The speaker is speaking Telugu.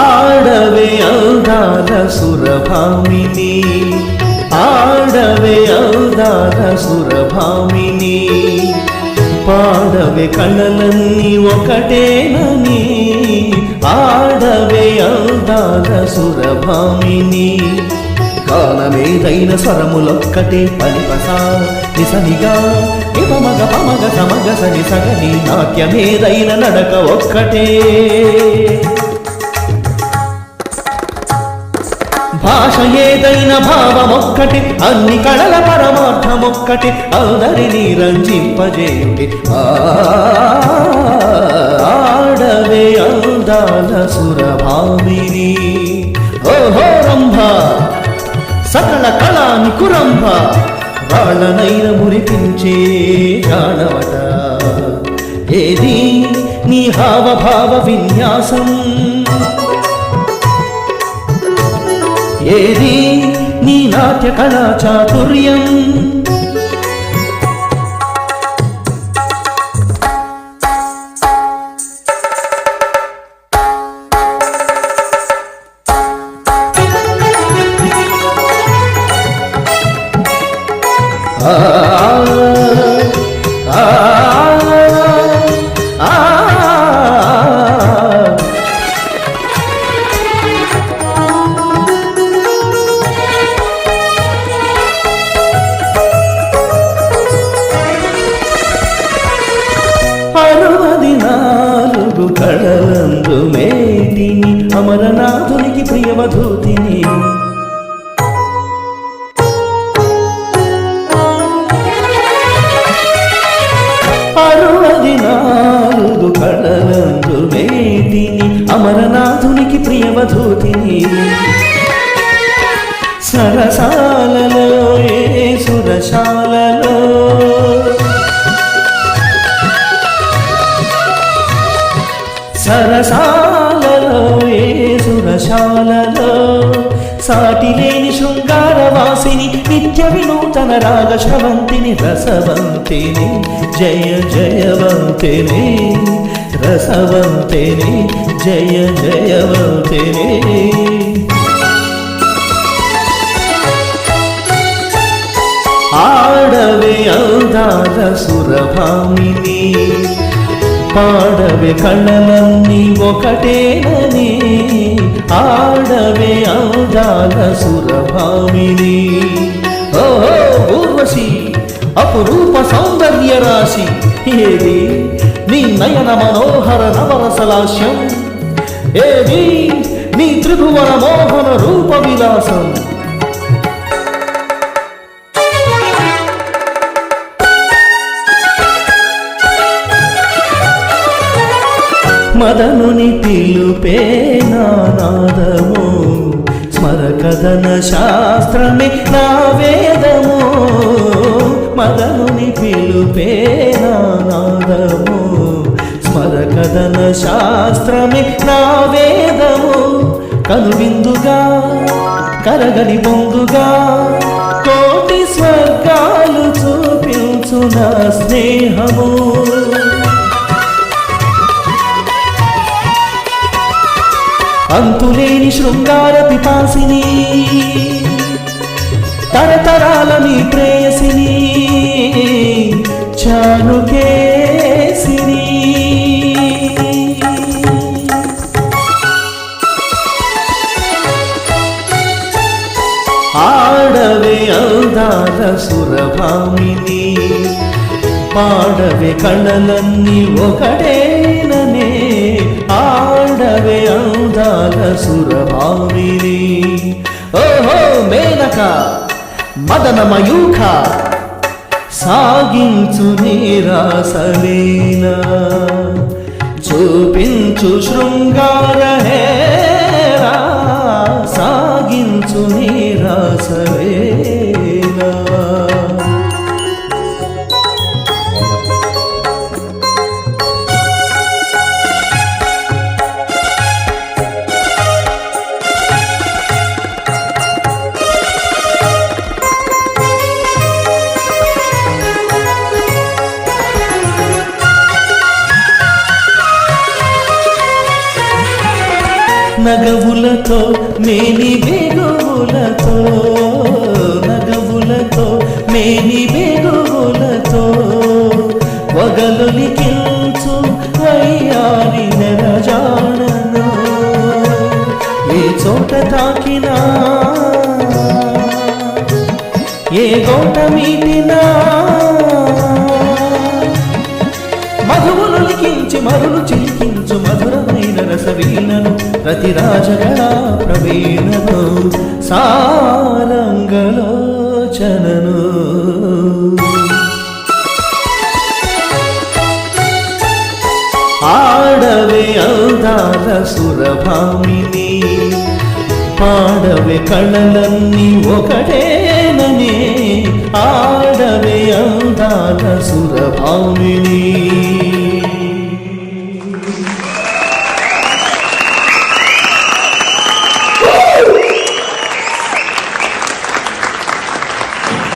ఆడవే ఔదాల సురభామిని ఆడవే ఔదాల సురభామిని. ఆడవే కళలన్నీ ఒకటేనని ఆడవే అందాల సురభామిని. కాలమేదైన స్వరములొక్కటే పనిపసా నిసనిగా ఇపమగ పమగ సమగ సని సగని నాట్యమేదైన నడక ఒక్కటే. భాష ఏదైన భావమొక్కటి అన్ని కళల పరమార్థమొక్కటి అందరినీ రంజింపజేయుడి. ఆడవే అందాల సురభామిని. ఓహో రంభ సకల కళా కురంభ రాళ్ళనైన మురిపించే జానవట. ఏది నీ హావభావ విన్యాసం? ఏది? నీ నాట్య కళా చాతుర్యం. ఆ, నాలుగు కళలందు మేటిని అమరనాథునికి ప్రియవధూతిని. అరుణది నాలుగు కళలందు మేటిని అమరనాథునికి ప్రియవధూతిని. సరసాలలో ఏ సురశాల సురశాలలో సాటి లేని శృంగార వాసిని నిత్య వినూతన రాగశ్రవంతిని రసవంతిని జయ జయవంతిని రసవంతిని జయ జయవంతిని. ఆడవే అందాల సురభామిని పాడవే కళ్ళలన్నీ ఒకటేనని ఆడవే అందాల సురభామిని. ఓ ఊర్వశి అపురూప సౌందర్య రాశి ఏది? నీ నయన మనోహర నవరసలాస్యం ఏది? నీ త్రిభువన మోహన రూప విలాసం పిలుపే నాదము. స్మరకథన శాస్త్రమే నా వేదము. మదనుని పిలుపే నాదము. స్మరకథన శాస్త్రమే నా వేదము. కనువిందుగా కరగని పొందుగా కోటి స్వర్గాలు చూపించు నా స్నేహము. అంతులేని శృంగార పిపాసిని తరతరాల నీ ప్రేయసిని చానుకేసిని ఆడవే అందాల సురభామిని పాడవే కళ్ళలన్నీ ఒకటేననే. ఆ ఆడవే అందాల సురభామిని ఓహో మేనక మదన మయూఖ సాగించు నీరాసలీలా చూపించు శృంగార హే నగవులతో మేని బెగువులతో నగవులతో మేని బెగువులతో వగలులికించు వయ్యారి నెరజాడను ఏ చోట తాకినా ఏ గోట మీటినా. మధువులు లిఖించి మరులు చిలికించు మధురమైన రసవీణను ప్రతి రాజగణ ప్రవీణను సారంగలోచనను. ఆడవే అందాల సురభామిని పాడవే కళలన్నీ ఒకటేననే. ఆడవే అందాల సురభామిని.